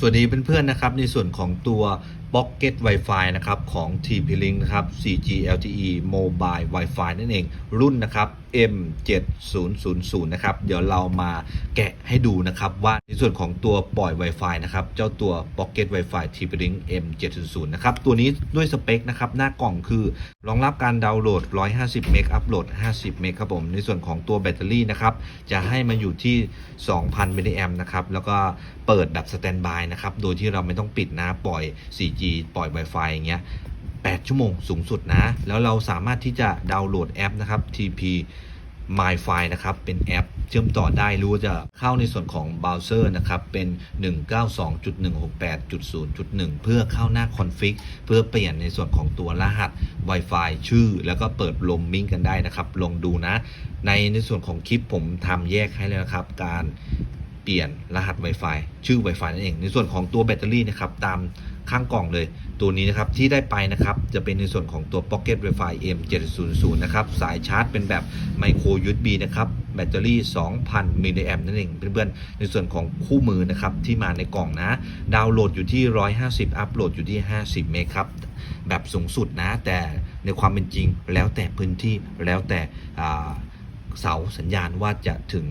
สวัสดีเพื่อนๆนะครับในส่วนของตัว Pocket Wi-Fi นะครับของ TP-Link นะครับ 4G LTE Mobile Wi-Fi นั่นเอง รุ่นนะครับ M7000 นะครับ เดี๋ยวเรามาแกะให้ดูนะครับ ว่าในส่วนของตัวปล่อย Wi-Fi นะครับ เจ้าตัว Pocket Wi-Fi TP-Link M700 นะครับ ตัวนี้ด้วยสเปคนะครับ หน้ากล่องคือ รองรับการดาวน์โหลด 150 เมกอัพโหลด 50 เมกครับผม ในส่วนของตัวแบตเตอรี่นะครับ จะให้มาอยู่ที่ 2,000มิลลิแอมนะครับ แล้วก็เปิดแบบสแตนบายนะครับ โดยที่เราไม่ต้องปิดนะ ปล่อย 4G ปล่อย Wi-Fi อย่างเงี้ย8ชั่วโมงสูงสุดนะ แล้วเราสามารถที่จะดาวน์โหลดแอปนะครับ TP MyFi นะครับ เป็นแอปเชื่อมต่อได้รู้ว่าจะเข้าในส่วนของเบราว์เซอร์นะครับ เป็น 192.168.0.1 เพื่อเข้าหน้าคอนฟิกเพื่อเปลี่ยนในส่วนของตัวรหัส Wi-Fi ชื่อ แล้วก็เปิดลมมิงกันได้นะครับ ลองดูนะ ในในส่วนของคลิปผมทำแยกให้เลยนะครับ การเปลี่ยนรหัส Wi-Fi ชื่อ Wi-Fi นั่นเอง ในส่วนของตัวแบตเตอรี่นะครับตาม ข้างกล่องเลย ตัวนี้นะครับที่ได้ไปนะครับจะเป็นในส่วนของตัว Pocket Wi-Fi M700 นะครับสายชาร์จเป็นแบบ Micro USB นะครับแบตเตอรี่ 2,000 มิลลิแอมป์นั่นเองเพื่อนๆในส่วนของคู่มือนะครับที่มาในกล่องนะ ดาวน์โหลดอยู่ที่ 150 อัพโหลดอยู่ที่ 50 เมกครับแบบสูงสุดนะ แต่ในความเป็นจริงแล้วแต่พื้นที่แล้วแต่เสาสัญญาณว่าจะถึง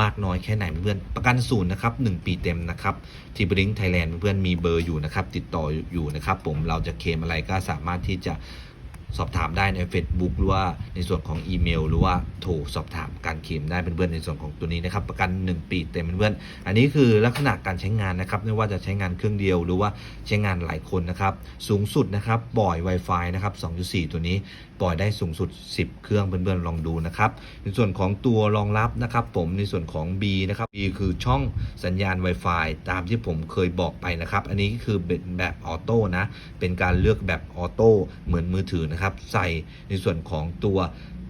มากน้อยแค่ไหนเพื่อนประกันศูนย์นะครับ 1 ปีเต็มนะครับทีบริงไทยแลนด์เพื่อนมีเบอร์อยู่นะครับ ติดต่ออยู่นะครับ ผมเราจะเคลมอะไรก็สามารถที่จะสอบถามได้ใน Facebook หรือว่าในส่วนของอีเมล หรือว่าโทรสอบถามการเคลมได้เพื่อนในส่วนของตัวนี้นะครับ ประกัน 1 ปีเต็มเพื่อนอันนี้คือลักษณะการใช้งานนะครับ ไม่ว่าจะใช้งานเครื่องเดียวหรือว่าใช้งานหลายคนนะครับ สูงสุดนะครับปล่อย Wi-Fi นะครับ 2.4 ตัวนี้ ปล่อยได้สูงสุด 10 เครื่องเพื่อนๆลองดูนะครับในส่วนของตัวรองรับนะครับ ผมในส่วนของ B นะครับ B คือช่องสัญญาณ Wi-Fi ตามที่ผมเคยบอกไปนะครับ อันนี้คือเป็นแบบออโต้นะเป็นการเลือกแบบออโต้เหมือนมือถือนะครับ ใส่ในส่วนของตัว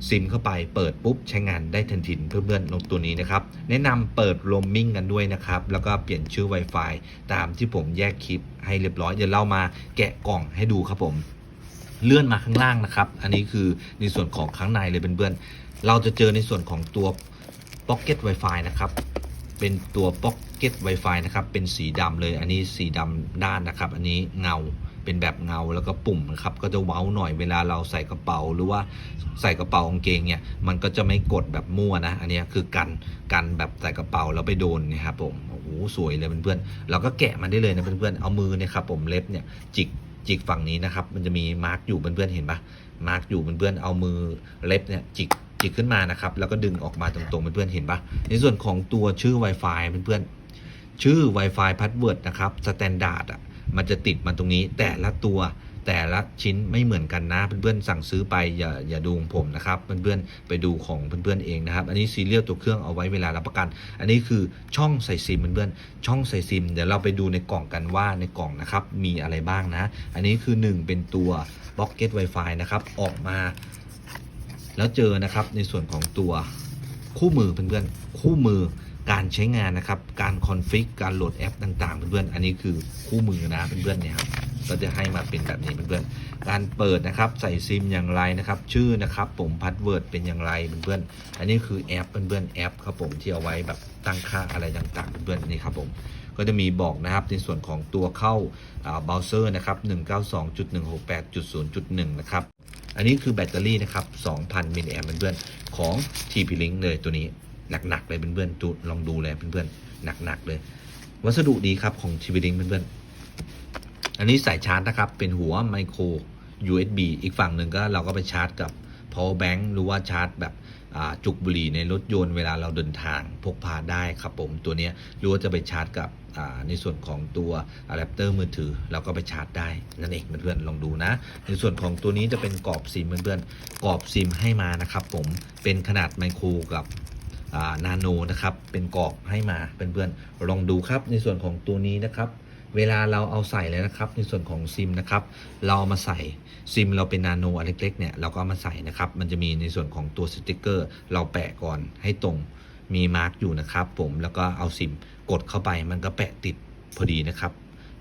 ซิมเข้าไปเปิดปุ๊บใช้งานได้ทันทีเพื่อนๆลงตัวนี้นะครับ แนะนำเปิดโรมมิ่งกันด้วยนะครับ แล้วก็เปลี่ยนชื่อ Wi-Fi ตามที่ผมแยกคลิปให้เรียบร้อย เดี๋ยวเรามาแกะกล่องให้ดูครับผม เลื่อนมาข้างล่างนะครับ อันนี้คือในส่วนของข้างในเลยเพื่อนๆเราจะเจอในส่วนของตัว Pocket Wi-Fi นะครับ เป็นตัว Pocket Wi-Fi นะครับ เป็นสีดำเลย อันนี้สีดำด้านนะครับ อันนี้เงา เป็นแบบเงาแล้วก็ปุ่มนะครับ ก็จะเว้าหน่อยเวลาเราใส่กระเป๋าหรือว่าใส่กระเป๋ากางเกงเนี่ย มันก็จะไม่กดแบบมั่วนะ อันนี้คือกัน กันแบบใส่กระเป๋าแล้วไปโดนนะครับผม โอ้โห สวยเลยเพื่อนๆเราก็แกะมันได้เลยนะเพื่อนๆ เอามือเนี่ยครับผมเล็บเนี่ยจิก จิกฝั่งนี้นะครับ มันจะมีมาร์กอยู่เพื่อนๆเห็นปะมาร์กอยู่เพื่อนๆเอามือเล็บเนี่ยจิกจิกขึ้นมานะครับ แล้วก็ดึงออกมาตรงๆเพื่อนๆเห็นปะในส่วนของตัวชื่อ Wi-Fi เพื่อนๆชื่อ Wi-Fi Password นะครับสแตนดาร์ดอะมันจะติดมาตรงนี้แต่ละตัว แต่ละชิ้นไม่เหมือนกันนะเพื่อนๆสั่งซื้อไปอย่าอย่าดูงผมนะครับเพื่อนๆไปดูของเพื่อนๆเองนะครับ อันนี้ซีเรียลตัวเครื่องเอาไว้เวลารับประกัน อันนี้คือช่องใส่ซิมเพื่อนๆช่องใส่ซิม เดี๋ยวเราไปดูในกล่องกันว่าในกล่องนะครับมีอะไรบ้างนะ อันนี้คือ 1 เป็นตัว Pocket Wi-Fi นะครับออกมา แล้วเจอนะครับในส่วนของตัวคู่มือเพื่อนๆคู่มือการใช้งานนะครับ การคอนฟิก การโหลดแอปต่างๆ เพื่อนๆ อันนี้คือคู่มือนะเพื่อนๆเนี่ยครับ ก็จะให้มาเป็นแบบนี้เพื่อนๆการเปิดนะครับใส่ซิมอย่างไรนะครับ ชื่อนะครับผมพาสเวิร์ดเป็นอย่างไรเพื่อนๆอันนี้คือแอปเพื่อนๆแอปครับผมที่เอาไว้แบบตั้งค่าอะไรต่างๆเพื่อนๆนี่ครับผมก็จะมีบอกนะครับในส่วนของตัวเข้าเบราว์เซอร์นะครับ192.168.0.1 นะครับอันนี้คือแบตเตอรี่นะครับ2,000มิลลิแอมเพื่อนๆของ TP-Link เลยตัวนี้หนักๆเลยเพื่อนๆดูลองดูเลยเพื่อนๆหนักๆเลย วัสดุดีครับของ TP-Link เพื่อนๆ อันนี้สายชาร์จนะครับ เป็นหัวไมโคร USB อีกฝั่งหนึ่งก็เราก็ไปชาร์จกับ power bank หรือว่าชาร์จแบบจุกบุหรี่ในรถยนต์เวลาเราเดินทางพกพาได้ครับผมตัวนี้หรือว่าจะไปชาร์จกับในส่วนของตัวอะแดปเตอร์มือถือเราก็ไปชาร์จได้นั่นเองเพื่อนๆลองดูนะ ในส่วนของตัวนี้จะเป็นกรอบซิมเพื่อนๆกรอบซิมให้มานะครับผมเป็นขนาดไมโครกับนาโนนะครับเป็นกรอบให้มาเพื่อนๆลองดูครับในส่วนของตัวนี้นะครับ เวลาเราเอาใส่เลยนะครับ ในส่วนของซิมนะครับ เราเอามาใส่ซิมเราเป็นนาโนอันเล็กๆเนี่ยเราก็เอามาใส่นะครับ มันจะมีในส่วนของตัวสติกเกอร์ เราแปะก่อนให้ตรงมีมาร์กอยู่นะครับ ผมแล้วก็เอาซิมกดเข้าไปมันก็แปะติดพอดีนะครับ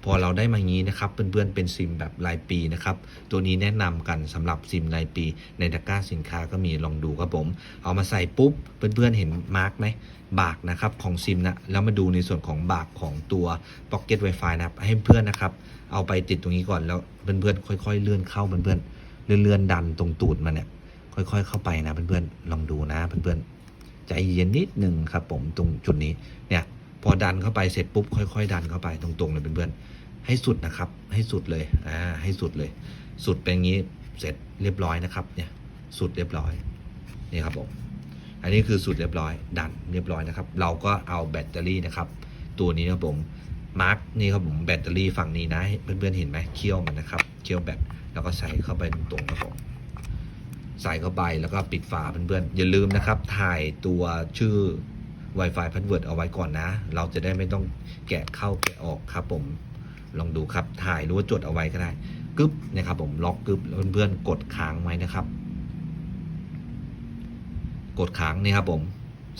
พอเราได้มางี้นะครับเพื่อนๆเป็นซิมแบบรายปีนะครับตัวนี้แนะนำกันสำหรับซิมรายปี ในตะกร้าสินค้าก็มีลองดูครับผม เอามาใส่ปุ๊บเพื่อนๆเห็นมาร์กไหมบากนะครับของซิมนะแล้วมาดูในส่วนของบากของตัว Pocket Wi-Fi นะครับให้เพื่อนนะครับ เอาไปติดตรงนี้ก่อนแล้วเพื่อนๆค่อย ๆ เลื่อนเข้าเพื่อนๆเลื่อนๆดันตรงตูดมันเนี่ยค่อย ๆ เข้าไปนะเพื่อนๆลองดูนะเพื่อนๆใจเย็นนิดนึงครับผมตรงจุดนี้เนี่ย พอดันเข้าไปเสร็จปุ๊บค่อย ๆ ดันเข้าไปตรงๆเลยเพื่อนๆให้สุดนะครับ ให้สุดเลยอ่าให้สุดเลย สุดเป็นอย่างนี้เสร็จเรียบร้อยนะครับเนี่ยสุดเรียบร้อยนี่ครับผมอันนี้คือสุดเรียบร้อย ดันเรียบร้อยนะครับ เราก็เอาแบตเตอรี่นะครับ ตัวนี้นะครับผมมาร์กนี่ครับผมแบตเตอรี่ฝั่งนี้นะเพื่อนๆเห็นไหมเคี่ยวมันนะครับเคี่ยวแบตแล้วก็ใส่เข้าไปตรงๆครับผมใส่เข้าไปแล้วก็ปิดฝาเพื่อนๆอย่าลืมนะครับ ถ่ายตัวชื่อ Wi-Fi password เอาไว้ก่อนนะ เราจะได้ไม่ต้องแกะเข้าแกะออกครับผมลองดูครับถ่ายหรือว่าจดเอาไว้ก็ได้กึ๊บนะครับผมล็อกกึ๊บเพื่อนๆกดค้างไว้นะครับ กดค้างนี่ครับผม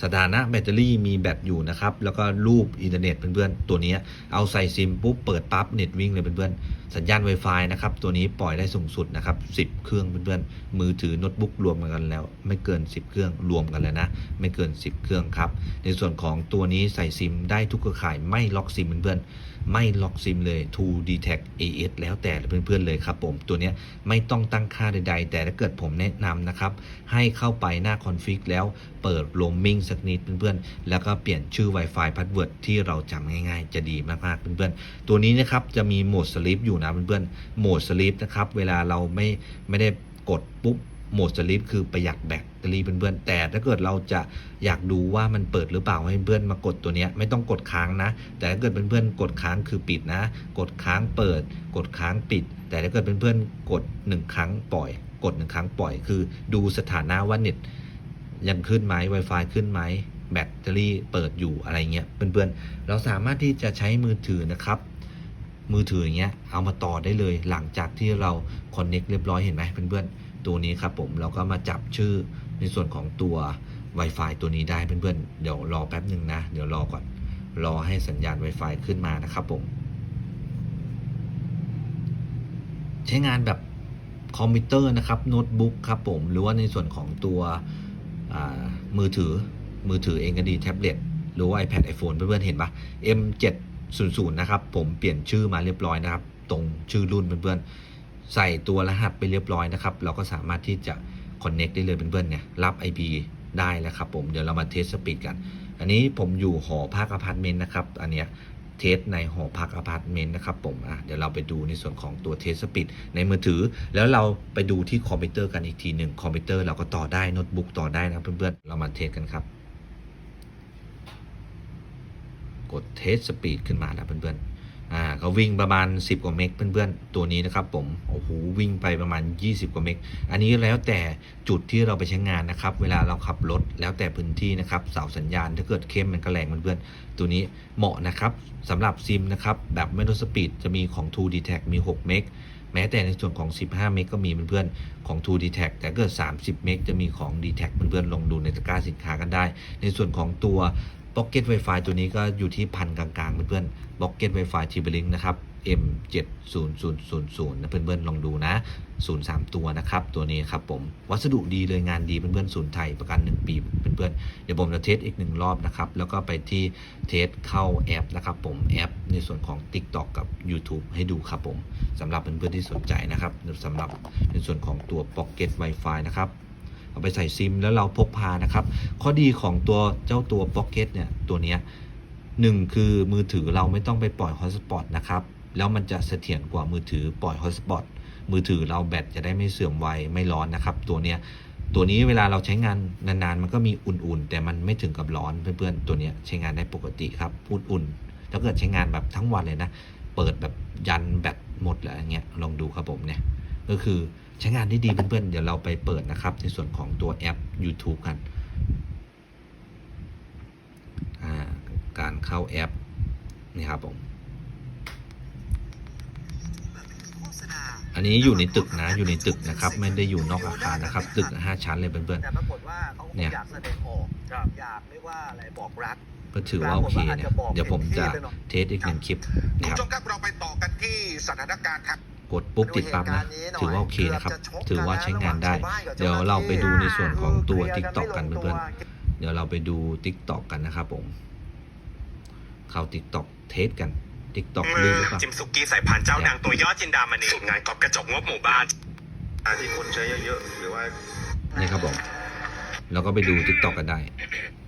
สถานะแบตเตอรี่มีแบตอยู่นะครับ แล้วก็รูปอินเทอร์เน็ตเพื่อนๆ ตัวนี้เอาใส่ซิมปุ๊บเปิดปั๊บเน็ตวิ่งเลยเพื่อนๆ สัญญาณ Wi-Fi นะครับ ตัวนี้ปล่อยได้สูงสุดนะครับ 10 เครื่องเพื่อนๆ มือถือโน้ตบุ๊กรวมกันแล้ว ไม่เกิน 10 เครื่องรวมกันเลยนะ ไม่เกิน 10 เครื่องครับ ในส่วนของตัวนี้ใส่ซิมได้ทุกเครือข่ายไม่ล็อกซิมเพื่อนๆไม่ล็อกซิมเลย True d t a c AS แล้วแต่เพื่อนๆเลยครับผมตัวนี้ไม่ต้องตั้งค่าใดๆ แต่ถ้าเกิดผมแนะนำนะครับ ให้เข้าไปหน้าคอนฟิกแล้วเปิด roaming สักนิดเพื่อนๆ แล้วก็เปลี่ยนชื่อ Wi-Fi password ที่เราจำง่ายๆ จะดีมากๆเพื่อนๆ ตัวนี้นะครับจะมีโหมด sleep อยู่นะเพื่อนๆโหมด sleep นะครับเวลาเราไม่ไม่ได้กดปุ๊บ โหมด sleep คือประหยัดแบตเตอรี่เพื่อนๆ แต่ถ้าเกิดเราจะอยากดูว่ามันเปิดหรือเปล่าให้เพื่อนมากดตัวนี้ไม่ต้องกดค้างนะ แต่ถ้าเกิดเพื่อนๆกดค้างคือปิดนะ กดค้างเปิด กดค้างปิด แต่ถ้าเกิดเพื่อนๆกดหนึ่งครั้งปล่อย กดหนึ่งครั้งปล่อย คือดูสถานะว่าเน็ตยังขึ้นไหม Wi-Fi ขึ้นไหมแบตเตอรี่เปิดอยู่อะไรเงี้ยเพื่อนๆ เราสามารถที่จะใช้มือถือนะครับ มือถืออย่างเงี้ยเอามาต่อได้เลยหลังจากที่เราคอนเน็กเรียบร้อยเห็นไหมเพื่อนๆ ตัวนี้ครับผมเราก็มาจับชื่อในส่วนของตัว Wi-Fi ตัวนี้ได้เพื่อนๆ เดี๋ยวรอแป๊บหนึ่งนะ เดี๋ยวรอก่อน รอให้สัญญาณ Wi-Fi ขึ้นมานะครับผม ใช้งานแบบคอมพิวเตอร์นะครับโน้ตบุ๊กครับผม หรือว่าในส่วนของตัวมือถือมือถือเองก็ดีแท็บเล็ตหรือว่า iPad iPhone เพื่อนๆเห็นปะ M700 นะครับผมเปลี่ยนชื่อมาเรียบร้อยนะครับ ตรงชื่อรุ่นเพื่อนๆ ใส่ตัวรหัสไปเรียบร้อยนะครับ เราก็สามารถที่จะ Connect ได้เลยเพื่อนๆเนี่ยรับ IP ได้แล้วครับผมเดี๋ยวเรามาเทสสปีดกัน อันนี้ผมอยู่หอพักอพาร์ตเมนต์นะครับ อันเนี้ยเทสในหอพักอพาร์ตเมนต์นะครับผมอะเดี๋ยวเราไปดูในส่วนของตัวเทสสปีดในมือถือ แล้วเราไปดูที่คอมพิวเตอร์กันอีกทีหนึ่งคอมพิวเตอร์เราก็ต่อได้โน้ตบุ๊กต่อได้นะเพื่อนๆเรามาเทสกันครับ กดเทสสปีดขึ้นมาแล้วเพื่อนๆ อ่าเขาวิ่งประมาณ 10 กว่าเมกเพื่อนๆ ตัวนี้นะครับผม โอ้โห วิ่งไปประมาณ 20 กว่าเมก อันนี้แล้วแต่จุดที่เราไปใช้งานนะครับ เวลาเราขับรถแล้วแต่พื้นที่นะครับ เสาสัญญาณถ้าเกิดเข้มมันก็แรงเพื่อนๆ ตัวนี้เหมาะนะครับสำหรับซิมนะครับ แบบไม่ลดสปีดจะมีของ True d t a c มี 6 เมก แม้แต่ในส่วนของ 15 เมกก็มีเพื่อนๆ ของ True d t a c แต่เกิด 30 เมกจะมีของ d t a c เพื่อนๆ ลองดูในตะกร้าสินค้ากันได้ ในส่วนของตัว Pocket Wi-Fi ตัวนี้ก็อยู่ที่พันกลางๆเพื่อนๆ Pocket Wi-Fi t b l i n k นะครับ M7000 นะเพื่อนๆลองดูนะ03ตัวนะครับ ตัวนี้ครับผมวัสดุดีเลยงานดีเพื่อนๆศูนย์ไทยประกัน 1 ปีเพื่อนๆเดี๋ยวผมจะเทสอีกหนึ่งรอบนะครับ แล้วก็ไปที่เทสเข้าแอปนะครับผมแอปในส่วนของ TikTok กับ YouTube ให้ดูครับผมสำหรับเพื่อนๆที่สนใจนะครับสำหรับในส่วนของตัว Pocket Wi-Fi นะครับ เอาไปใส่ซิมแล้วเราพกพานะครับ ข้อดีของตัวเจ้าตัว Pocket เนี่ยตัวเนี้ยหนึ่งคือมือถือเราไม่ต้องไปปล่อยฮอตสปอตนะครับแล้วมันจะเสถียรกว่ามือถือปล่อยฮอตสปอตมือถือเราแบตจะได้ไม่เสื่อมไวไม่ร้อนนะครับ ตัวเนี้ยตัวนี้เวลาเราใช้งานนานๆ มันก็มีอุ่นๆ แต่มันไม่ถึงกับร้อนเพื่อนๆ ตัวนี้ใช้งานได้ปกติครับอุ่นๆถ้าเกิดใช้งานแบบทั้งวันเลยนะ เปิดแบบยันแบตหมดแล้วอย่างเงี้ยลองดูครับผมเนี่ยก็คือ ใช้งานได้ดีเพื่อนๆ เดี๋ยวเราไปเปิดนะครับ ในส่วนของตัวแอป YouTube กันอ่าการเข้าแอป นี่ครับผม อันนี้อยู่ในตึกนะ อยู่ในตึกนะครับ ไม่ได้อยู่นอกอาคารนะครับ ตึกห้าชั้นเลยเพื่อนแต่ปรากฏว่าเขาคงเนี่ยอยากแสดงออกครับอยากเรียกว่าอะไรบอกรักก็ถือว่าโอเคเนี่ยเดี๋ยวผมจะเทสอีกหนึ่งคลิปคุณนะครับผู้ชมครับเราไปต่อกันที่สถานการณ์ทาง กดปุ๊บติดปั๊บนะถือว่าโอเคนะครับ ถือว่าใช้งานได้ เดี๋ยวเราไปดูในส่วนของตัว t ิ k t o k กันเพื่อนๆเดี๋ยวเราไปดู t ิ k t o k กันนะครับผม เข้า t ิ k t o k เทสกัน t ิ k t o k ลื่นหรือเปล่าจิมสุกี้ใส่ผ่านเจ้าดังตัวยอดจินดามณีสูตรงานกอบกระจกงบหมู่บ้านที่คนใช้เยอะๆหรือว่านี่ครับผมเราก็ไปดู t ิ k t o k กันได้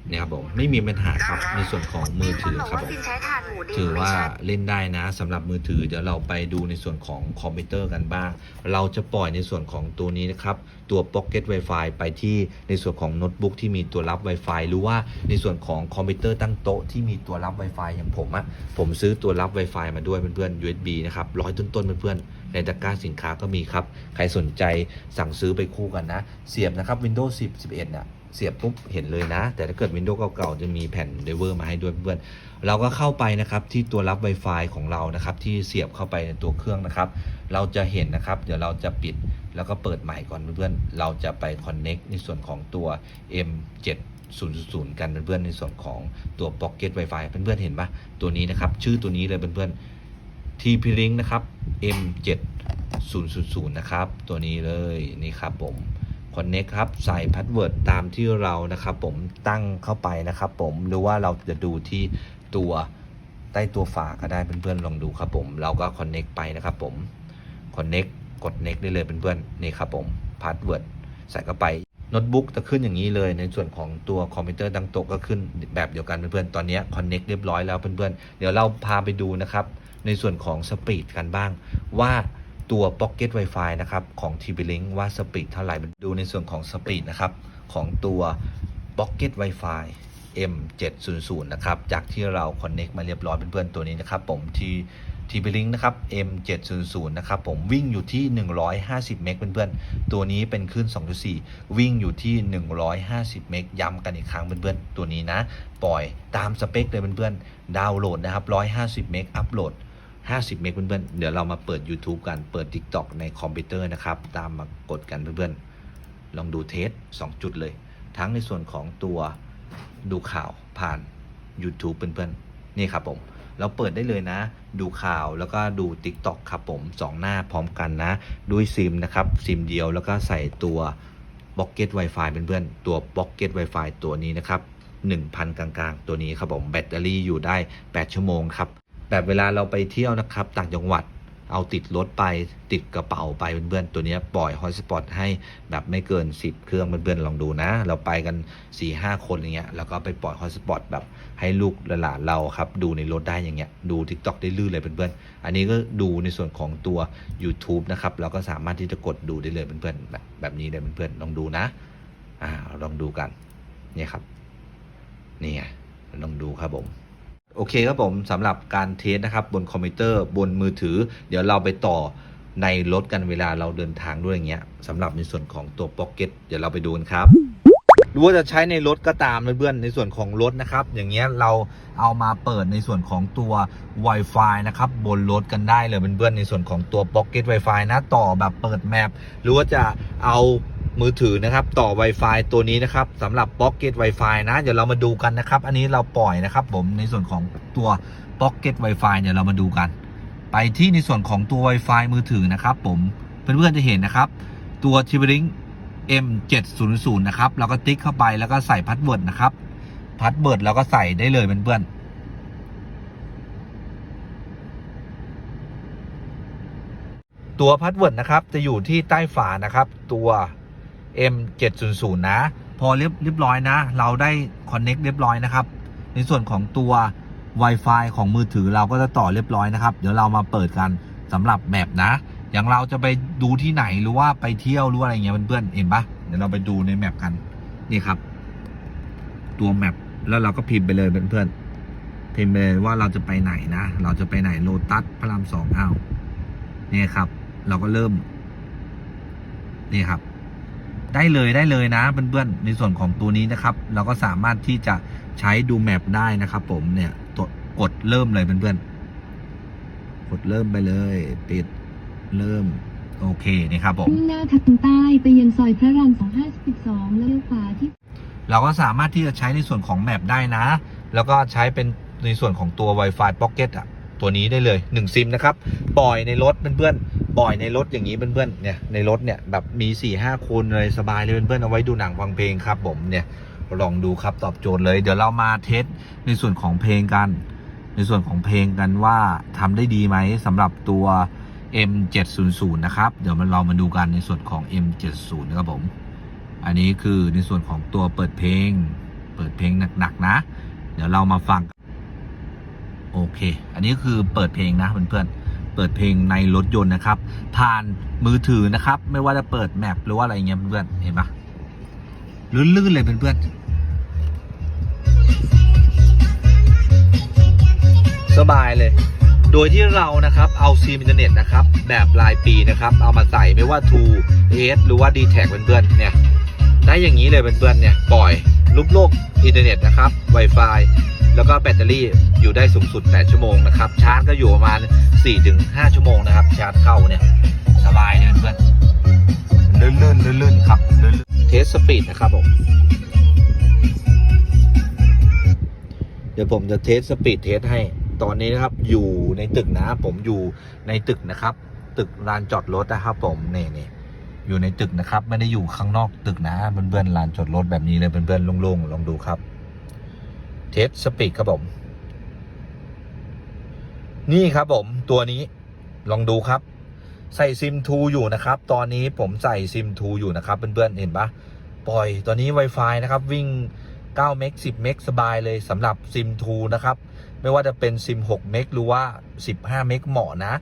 นี่ครับผมไม่มีปัญหาครับในส่วนของมือถือครับผมใช้ถ่านหมูดิบถือว่าไม่ใช่เล่นได้นะสำหรับมือถือเดี๋ยวเราไปดูในส่วนของคอมพิวเตอร์กันบ้าง เราจะปล่อยในส่วนของตัวนี้นะครับ ตัว Pocket Wi-Fi ไปที่ในส่วนของโน้ตบุ๊กที่มีตัวรับ Wi-Fi หรือว่าในส่วนของคอมพิวเตอร์ตั้งโต๊ะที่มีตัวรับ Wi-Fi อย่างผมอะผมซื้อตัวรับ Wi-Fi มาด้วยเพื่อนๆ USB นะครับร้อยต้นๆเพื่อนๆในตะกร้าสินค้าก็มีครับ ใครสนใจสั่งซื้อไปคู่กันนะ เสียบนะครับ Windows 10 11เนี่ย เสียบปุ๊บเห็นเลยนะ แต่ถ้าเกิด Windows เก่าๆจะมีแผ่นเดเวอร์มาให้ด้วยเพื่อนเราก็เข้าไปนะครับที่ตัวรับ Wi-Fi ของเรานะครับ ที่เสียบเข้าไปในตัวเครื่องนะครับ เราจะเห็นนะครับ เดี๋ยวเราจะปิดแล้วก็เปิดใหม่ก่อนเพื่อนเราจะไป Connect ในส่วนของตัว M700 กันเพื่อนๆในส่วนของตัว Pocket Wi-Fi เพื่อนๆเห็นปะตัวนี้นะครับ ชื่อตัวนี้เลยเพื่อนๆ TP-Link นะครับ M7000 นะครับ ตัวนี้เลยนี่ครับผม Connect ครับใส่พาสเวิร์ดตามที่เรานะครับผมตั้งเข้าไปนะครับผมหรือว่าเราจะดูที่ตัวใต้ตัวฝาก็ได้เพื่อนๆลองดูครับผม เราก็ Connect ไปนะครับผม Connect กด Next ได้เลยเพื่อนๆนี่ครับผมพาสเวิร์ดใส่เข้าไปโน้ตบุ๊กจะขึ้นอย่างนี้เลย ในส่วนของตัวคอมพิวเตอร์ดังโต๊ะก็ขึ้นแบบเดียวกันเพื่อนๆตอนนี้ Connect เรียบร้อยแล้วเพื่อนๆเดี๋ยวเราพาไปดูนะครับในส่วนของสปีดกันบ้างว่า ตัว Pocket Wi-Fi นะครับของ TP-Link ว่าสปีดเท่าไหร่ดูในส่วนของสปีดนะครับของตัว Pocket Wi-Fi M700 นะครับ จากที่เรา Connect มาเรียบร้อยเพื่อนๆตัวนี้นะครับผมที่ TP-Link นะครับ M700 นะครับผมวิ่งอยู่ที่ 150 เมกเพื่อนๆ ตัวนี้เป็นคลื่น 2.4 วิ่งอยู่ที่ 150 เมกย้ำกันอีกครั้งเพื่อนๆ ตัวนี้นะ ปล่อยตามสเปคเลยเพื่อนๆ ดาวน์โหลดนะครับ 150 เมกอัปโหลด 50 เมกเพื่อนๆ เดี๋ยวเรามาเปิด YouTube กัน เปิด TikTok ในคอมพิวเตอร์นะครับ ตามมากดกันเพื่อนๆ ลองดูเทส 2 จุดเลย ทั้งในส่วนของตัวดูข่าวผ่าน YouTube เพื่อนๆ นี่ครับผม เราเปิดได้เลยนะ ดูข่าวแล้วก็ดู TikTok ครับผม 2 หน้าพร้อมกันนะ ด้วยซิมนะครับ ซิมเดียวแล้วก็ใส่ตัว Pocket Wi-Fi เพื่อนๆ ตัว Pocket Wi-Fi ตัวนี้นะครับ 1,000 กลางๆ ตัวนี้ครับผม แบตเตอรี่อยู่ได้ 8 ชั่วโมงครับ แบบเวลาเราไปเที่ยวนะครับ ต่างจังหวัดเอาติดรถไปติดกระเป๋าไปเพื่อนๆตัวนี้ปล่อยฮอตสปอตให้แบบไม่เกิน 10 เครื่องเพื่อนๆลองดูนะ เราไปกัน 4 5คนอย่างเงี้ยแล้วก็ไปปล่อยฮอตสปอตแบบให้ลูกหลานเราครับ ดูในรถได้อย่างเงี้ยดู TikTok ได้ลื่นเลยเพื่อนๆอันนี้ก็ดูในส่วนของตัว YouTube นะครับเราก็สามารถที่จะกดดูได้เลยเพื่อนๆแบบแบบนี้เลยเพื่อนๆลองดูนะอ่าลองดูกันเนี่ยครับนี่ไงลองดูครับผม โอเคครับผมสำหรับการเทสนะครับบนคอมพิวเตอร์บนมือถือ เดี๋ยวเราไปต่อในรถกันเวลาเราเดินทางด้วยอย่างเงี้ยสำหรับในส่วนของตัว Pocket เดี๋ยวเราไปดูกันครับหรือว่าจะใช้ในรถก็ตามเพื่อนในส่วนของรถนะครับ อย่างเงี้ยเราเอามาเปิดในส่วนของตัว Wi-Fi นะครับบนรถกันได้เลยเพื่อนๆในส่วนของตัว Pocket Wi-Fi นะต่อแบบเปิดแมปหรือว่าจะเอา มือถือนะครับ ต่อ Wi-Fi ตัวนี้นะครับสำหรับ Pocket Wi-Fi นะ เดี๋ยวเรามาดูกันนะครับ อันนี้เราปล่อยนะครับ ผมในส่วนของตัว Pocket Wi-Fi เดี๋ยวเรามาดูกัน ไปที่ในส่วนของตัว Wi-Fi มือถือนะครับ ผมเพื่อนๆจะเห็นนะครับ ตัว t i b r i n k M700 นะครับเราก็ติ๊กเข้าไปแล้วก็ใส่พัสเวิร์ดนะครับพัสเวิร์ดเราก็ใส่ได้เลยเพื่อนๆตัวพัสเวิร์ดนะครับ จะอยู่ที่ใต้ฝานะครับ ตัว M700 นะ พอเรียบเรียบร้อยนะ เราได้ Connect เรียบร้อยนะครับ ในส่วนของตัว Wi-Fi ของมือถือเราก็จะต่อเรียบร้อยนะครับ เดี๋ยวเรามาเปิดกันสำหรับแมปนะ อย่างเราจะไปดูที่ไหนหรือว่าไปเที่ยวหรือว่าอะไรเงี้ยเพื่อนๆเห็นปะเดี๋ยวเราไปดูในแมปกันนี่ครับ ตัวแมปแล้วเราก็พิมพ์ไปเลยเพื่อนๆพิมพ์ไปเลยว่าเราจะไปไหนนะ เราจะไปไหนโลตัสพระรามสองอ้าวนี่ครับ เราก็เริ่ม นี่ครับ ได้เลยได้เลยนะเพื่อนๆในส่วนของตัวนี้นะครับ เราก็สามารถที่จะใช้ดูแมปได้นะครับผมเนี่ยตัวกดเริ่มเลยเพื่อนๆกดเริ่มไปเลย ปิดเริ่มโอเคนี่ครับผมมุ่งหน้าทางใต้ไปยังซอยพระราม252แล้วเลี้ยวขวาที่ เราก็สามารถที่จะใช้ในส่วนของแมปได้นะ แล้วก็ใช้เป็นในส่วนของตัว Wi-Fi Pocket อะ ตัวนี้ได้เลย1ซิมนะครับปล่อยในรถเพื่อนๆปล่อยในรถอย่างนี้เพื่อนๆเนี่ยในรถเนี่ยแบบมี4ี่ห้าคนเลยสบายเลยเพื่อนๆเอาไว้ดูหนังฟังเพลงครับผมเนี่ยลองดูครับตอบโจทย์เลย เดี๋ยวเรามาเทสในส่วนของเพลงกัน ในส่วนของเพลงกันว่าทำได้ดีไหมสำหรับตัว M700 นะครับ เดี๋ยวมันเรามาดูกันในส่วนของ M70 นะครับผม อันนี้คือในส่วนของตัวเปิดเพลง เปิดเพลงหนักๆนะ เดี๋ยวเรามาฟัง โอเค อันนี้คือเปิดเพลงนะเพื่อนๆ เปิดเพลงในรถยนต์นะครับ ผ่านมือถือนะครับ ไม่ว่าจะเปิดแมปหรือว่าอะไรเงี้ยเพื่อนๆ เห็นปะลื่นๆเลยเพื่อนๆ สบายเลย โดยที่เรานะครับ เอาซิมอินเทอร์เน็ตนะครับ แบบรายปีนะครับ เอามาใส่ไม่ว่า True AS หรือว่า d t แทเพื่อนๆ เนี่ย ได้อย่างนี้เลยเพื่อนๆ เนี่ย ปล่อยลุกโลกอินเทอร์เน็ตนะครับ Wi-Fi แล้วก็แบตเตอรี่อยู่ได้สูงสุด 8 ชั่วโมงนะครับ ชาร์จก็อยู่ประมาณ 4-5 ชั่วโมงนะครับ ชาร์จเข้าเนี่ย สบายเลยเพื่อนๆลื่นๆลื่นๆครับลื่นๆเทสสปีดนะครับผม เดี๋ยวผมจะเทสสปีดเทสให้ ตอนนี้นะครับ อยู่ในตึกนะ ผมอยู่ในตึกนะครับ ตึกลานจอดรถนะครับ ผมนี่นี่อยู่ในตึกนะครับ ไม่ได้อยู่ข้างนอกตึกนะเพื่อนๆลานจอดรถแบบนี้เลยเพื่อนๆโล่งๆลองดูครับ เทสสปีดครับผม นี่ครับผมตัวนี้ลองดูครับ ใส่ซิมทูอยู่นะครับ ตอนนี้ผมใส่ซิมทูอยู่นะครับเพื่อนๆเห็นปะปล่อยตอนนี้ Wi-Fi นะครับวิ่ง9เมก10เมกสบายเลยสำหรับซิมทูนะครับ ไม่ว่าจะเป็นซิม6เมกหรือว่า 15เมกเหมาะนะ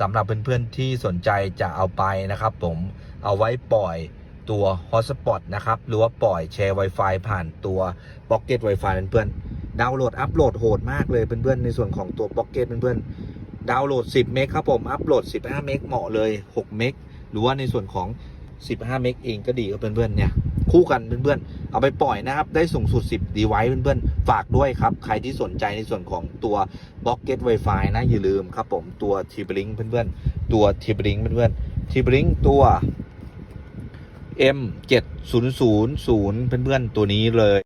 สำหรับเพื่อนๆที่สนใจจะเอาไปนะครับ ผมเอาไว้ปล่อยตัว Hotspot นะครับ หรือว่าปล่อยแชร์ Wi-Fi ผ่านตัว Pocket Wi-Fi เพื่อนๆ ดาวน์โหลดอัปโหลดโหดมากเลยเพื่อนๆในส่วนของตัว Pocket เพื่อนๆดาวน์โหลด 10 เมกครับผมอัปโหลด 15 เมกเหมาะเลย 6 เมกหรือว่าในส่วนของ 15 เมกเองก็ดีครับเพื่อนๆเนี่ยคู่กันเพื่อนๆ เอาไปปล่อยนะครับ ได้สูงสุด 10 ดีไว้เพื่อนๆ ฝากด้วยครับ ใครที่สนใจในส่วนของตัว b o c k e t Wi-Fi นะ อย่าลืมครับผม ตัว t b l i n k เพื่อนๆ ตัว t b l i n k เพื่อนๆ t b l i n k ตัว M 7 0 0 0เพื่อนๆ ตัวนี้เลย